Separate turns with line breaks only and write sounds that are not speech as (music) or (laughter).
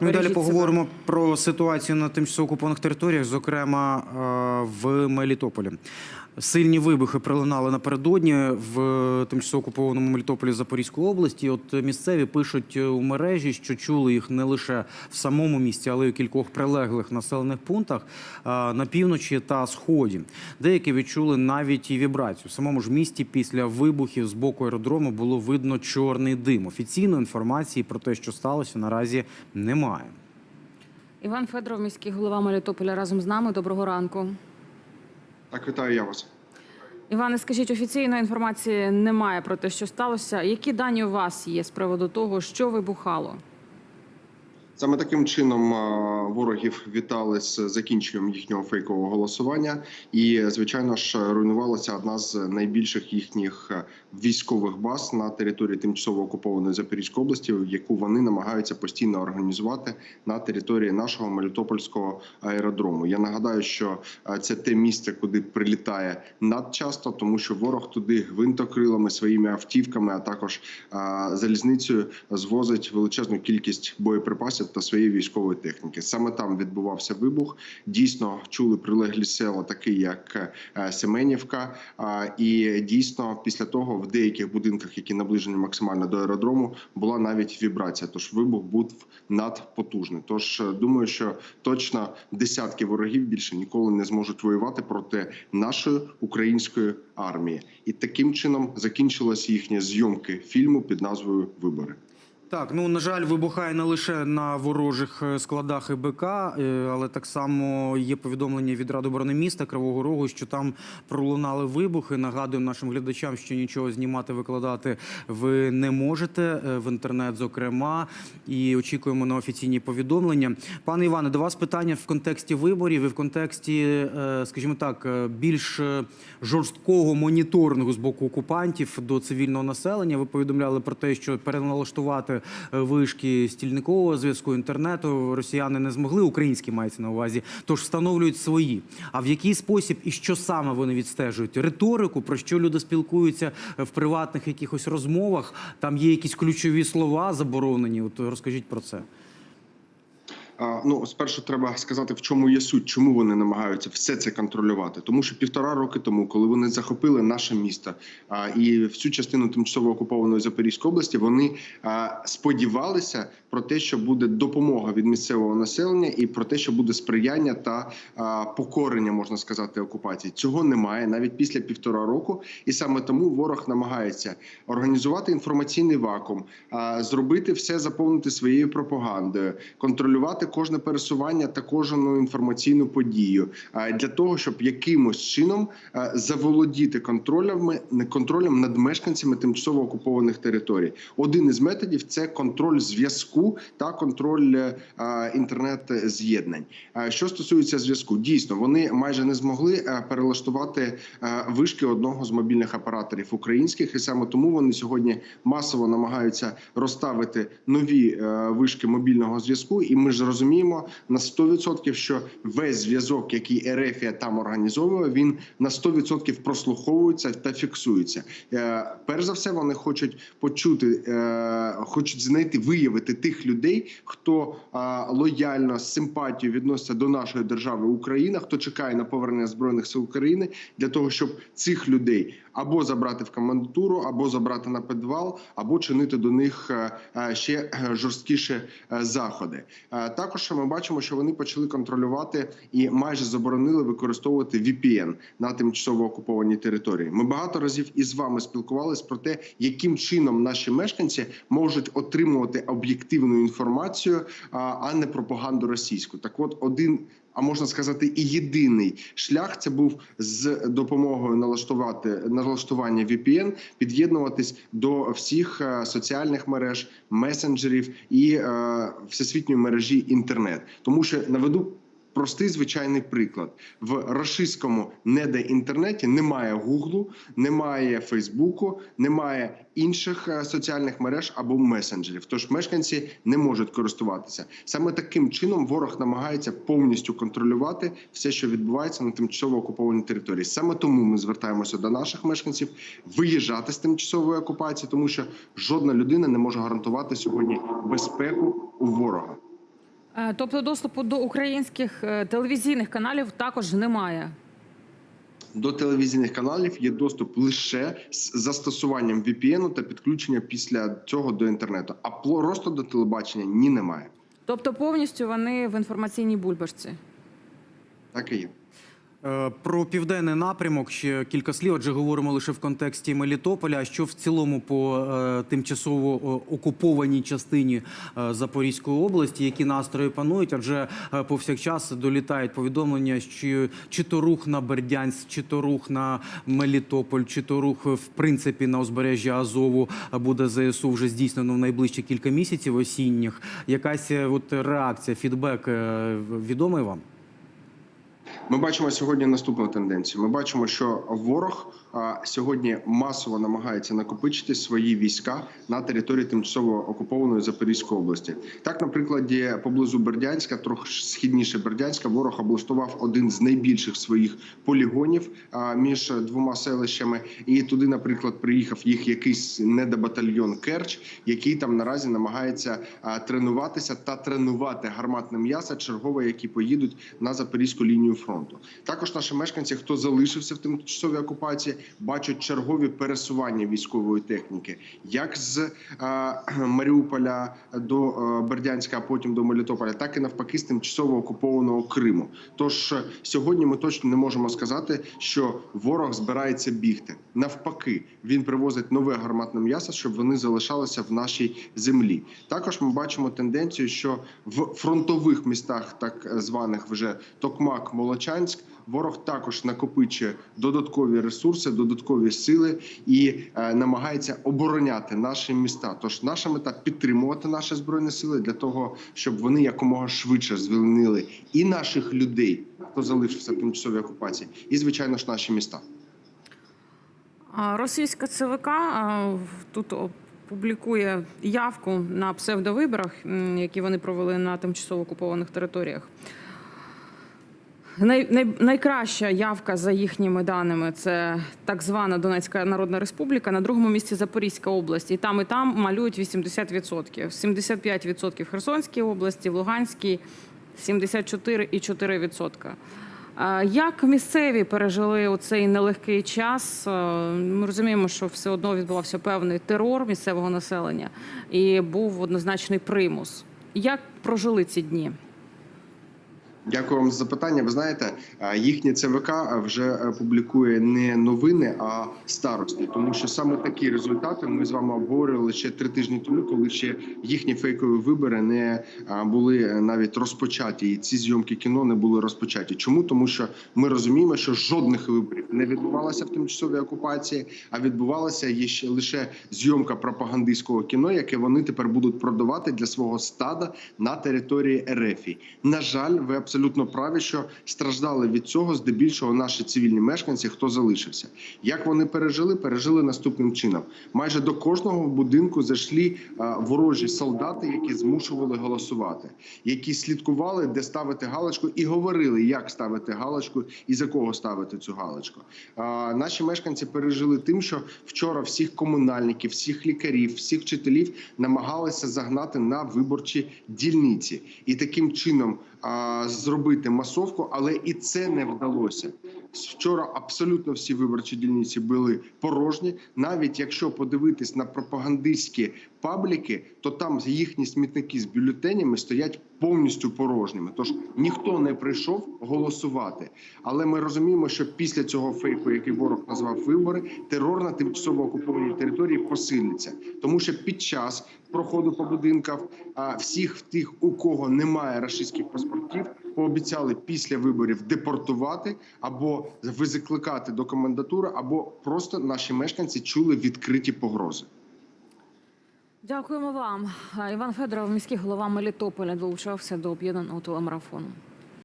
І далі
себе.
поговоримо про ситуацію на тимчасово окупованих територіях, зокрема е, в Мелітополі. Сильні вибухи пролунали напередодні в тимчасово окупованому Мелітополі Запорізької області. От місцеві пишуть у мережі, що чули їх не лише в самому місті, але й у кількох прилеглих населених пунктах е, на півночі та сході. Деякі відчули навіть і вібрацію. В самому ж місті після вибухів з боку аеродрому було видно чорний дим. Офіційної інформації про те, що сталося, наразі немає.
Іван Федоров, міський голова Мелітополя, разом з нами. Доброго ранку.
Так, вітаю я вас.
Іване, скажіть, офіційної інформації немає про те, що сталося. Які дані у вас є з приводу того, що вибухало?
Саме таким чином ворогів вітали з закінченням їхнього фейкового голосування, і звичайно ж руйнувалася одна з найбільших їхніх е, військових баз на території тимчасово окупованої Запорізької області, яку вони намагаються постійно організувати на території нашого Мелітопольського аеродрому. Я нагадаю, що е, це те місце, куди прилітає надчасто, тому що ворог туди гвинтокрилами своїми автівками, а також залізницею звозить величезну кількість боєприпасів та своєї військової техніки. Саме там відбувався вибух. Дійсно чули прилеглі села, такі як е, Семенівка. І дійсно, після того в деяких будинках, які наближені максимально до аеродрому, була навіть вібрація. Тож вибух був надпотужний. Тож е, думаю, що точно десятки ворогів більше ніколи не зможуть воювати проти нашої української армії. І таким чином закінчилась їхня зйомки фільму під назвою Вибори.
Так, ну на жаль, вибухає не лише на ворожих е, складах ІБК, е, але так само є повідомлення від Ради оборони міста Кривого Рогу, що там пролунали вибухи. Нагадуємо нашим глядачам, що нічого знімати, викладати ви не можете е, в інтернет, зокрема, і очікуємо на офіційні повідомлення. Пане Іване, до вас питання в контексті виборів і в контексті, скажімо так, більш жорсткого моніторингу з боку окупантів до цивільного населення. Ви повідомляли про те, що переналаштувати вишки стільникового зв'язку інтернету росіяни не змогли. Українські мається на увазі, тож встановлюють свої. А в який спосіб і що саме вони відстежують? Риторику, про що люди спілкуються в приватних якихось розмовах? Там є якісь ключові слова заборонені. От розкажіть про це.
Ну, спершу треба сказати, в чому є суть, чому вони намагаються все це контролювати. Тому що півтора роки тому, коли вони захопили наше місто і всю частину тимчасово окупованої Запорізької області, вони сподівалися про те, що буде допомога від місцевого населення, і про те, що буде сприяння та покорення, можна сказати, окупації. Цього немає навіть після півтора року, і саме тому ворог намагається організувати інформаційний вакуум, зробити все, заповнити своєю пропагандою, контролювати кожне пересування та кожну інформаційну подію для того, щоб якимось чином заволодіти контролем, контролем над мешканцями тимчасово окупованих територій. Один із методів це контроль зв'язку та контроль е, інтернет-з'єднань. Що стосується зв'язку, дійсно вони майже не змогли е, перелаштувати е, вишки одного з мобільних операторів українських, і саме тому вони сьогодні масово намагаються розставити нові вишки мобільного зв'язку. І ми ж розуміємо на 100%, що весь зв'язок, який Ерефія там організовує, він на 100% прослуховується та фіксується. Е, Перш за все, вони хочуть почути, е, хочуть знайти, виявити тих людей, хто е, лояльно з симпатією відноситься до нашої держави Україна, хто чекає на повернення збройних сил України для того, щоб цих людей або забрати в комендатуру, або забрати на підвал, або чинити до них ще е, жорсткіші е, заходи. Е, Також ми бачимо, що вони почали контролювати і майже заборонили використовувати VPN на тимчасово окупованій території. Ми багато разів із вами спілкувалися про те, яким чином наші мешканці можуть отримувати об'єктивну інформацію, а- не пропаганду російську. Так, от один. А можна сказати, і єдиний шлях це був з допомогою налаштувати налаштування VPN, під'єднуватись до всіх е, соціальних мереж, месенджерів і е, всесвітньої мережі інтернет, тому що наведу. Простий звичайний приклад в рашистському неде інтернеті немає Гуглу, немає Фейсбуку, немає інших е, соціальних мереж або месенджерів. Тож мешканці не можуть користуватися. Саме таким чином ворог намагається повністю контролювати все, що відбувається на тимчасово окупованій території. Саме тому ми звертаємося до наших мешканців виїжджати з тимчасової окупації, тому що жодна людина не може гарантувати сьогодні безпеку у ворога.
Е, Тобто доступу до українських е, телевізійних каналів також немає.
До телевізійних каналів є доступ лише з застосуванням VPN та підключення після цього до інтернету. А просто до телебачення ні немає.
Тобто повністю вони в інформаційній бульбашці.
Так і є.
Е, Про південний напрямок ще кілька слів. Адже говоримо лише в контексті Мелітополя. А що в цілому по е, тимчасово е, окупованій частині Запорізької області, які настрої панують? Адже повсякчас долітають повідомлення, що чи то рух на Бердянськ, чи то рух на Мелітополь, чи то рух в принципі на узбережжя Азову буде ЗСУ вже здійснено в найближчі кілька місяців осінніх. Якась от реакція, фідбек відомий вам?
Ми бачимо сьогодні наступну тенденцію. Ми бачимо, що ворог сьогодні масово намагається накопичити свої війська на території тимчасово окупованої Запорізької області. Так, наприклад, поблизу Бердянська, трохи східніше Бердянська, ворог облаштував один з найбільших своїх полігонів між двома селищами. І туди, наприклад, приїхав їх якийсь недобатальйон Керч, який там наразі намагається тренуватися та тренувати гарматне м'ясо чергове, які поїдуть на запорізьку лінію фронту. Також наші мешканці, хто залишився в тимчасовій окупації, бачать чергові пересування військової техніки, як з а, (clears throat) Маріуполя до а, Бердянська, а потім до Мелітополя, так і навпаки з тимчасово окупованого Криму. Тож е, сьогодні ми точно не можемо сказати, що ворог збирається бігти. Навпаки, він привозить нове гарматне м'ясо, щоб вони залишалися в нашій землі. Також ми бачимо тенденцію, що в фронтових містах, так званих вже Токмак, Молочанськ, ворог також накопичує додаткові ресурси, додаткові сили і е, намагається обороняти наші міста. Тож наша мета підтримувати наші збройні сили для того, щоб вони якомога швидше звільнили і наших людей, хто залишився в тимчасовій окупації, і звичайно ж наші міста.
Російська ЦВК тут публікує явку на псевдовиборах, які вони провели на тимчасово окупованих територіях. Най, най, найкраща явка за їхніми даними це так звана Донецька Народна Республіка. На другому місці Запорізька область. І там і там малюють 80%. 75% в Херсонській області, в Луганській 74,4%. А Як місцеві пережили оцей нелегкий час? Ми розуміємо, що все одно відбувався певний терор місцевого населення і був однозначний примус. Як прожили ці дні?
Дякую вам за запитання. Ви знаєте, е, їхнє ЦВК вже е, публікує не новини, а старості, тому що саме такі результати ми з вами обговорювали ще три тижні тому, коли ще їхні фейкові вибори не е, були навіть розпочаті, і ці зйомки кіно не були розпочаті. Чому тому, що ми розуміємо, що жодних виборів не відбувалося в тимчасовій окупації, а відбувалася лише зйомка пропагандистського кіно, яке вони тепер будуть продавати для свого стада на території РФ. На жаль, ви абсолютно праві, що страждали від цього здебільшого наші цивільні мешканці, хто залишився. Як вони пережили? Пережили наступним чином: майже до кожного будинку зайшли ворожі солдати, які змушували голосувати, які слідкували, де ставити галочку, і говорили, як ставити галочку і за кого ставити цю галочку. Наші мешканці пережили тим, що вчора всіх комунальників, всіх лікарів, всіх вчителів намагалися загнати на виборчі дільниці, і таким чином зробити масовку, але і це не вдалося. Вчора абсолютно всі виборчі дільниці були порожні. Навіть якщо подивитись на пропагандистські пабліки, то там їхні смітники з бюлетенями стоять повністю порожніми. Тож ніхто не прийшов голосувати. Але ми розуміємо, що після цього фейку, який ворог назвав вибори, терор на тимчасово окупованій території посилиться, тому що під час проходу по будинках всіх тих, у кого немає рашистських паспортів, пообіцяли після виборів депортувати або викликати до комендатури, або просто наші мешканці чули відкриті погрози.
Дякуємо вам. Іван Федоров, міський голова Мелітополя, долучався до об'єднаного телемарафону.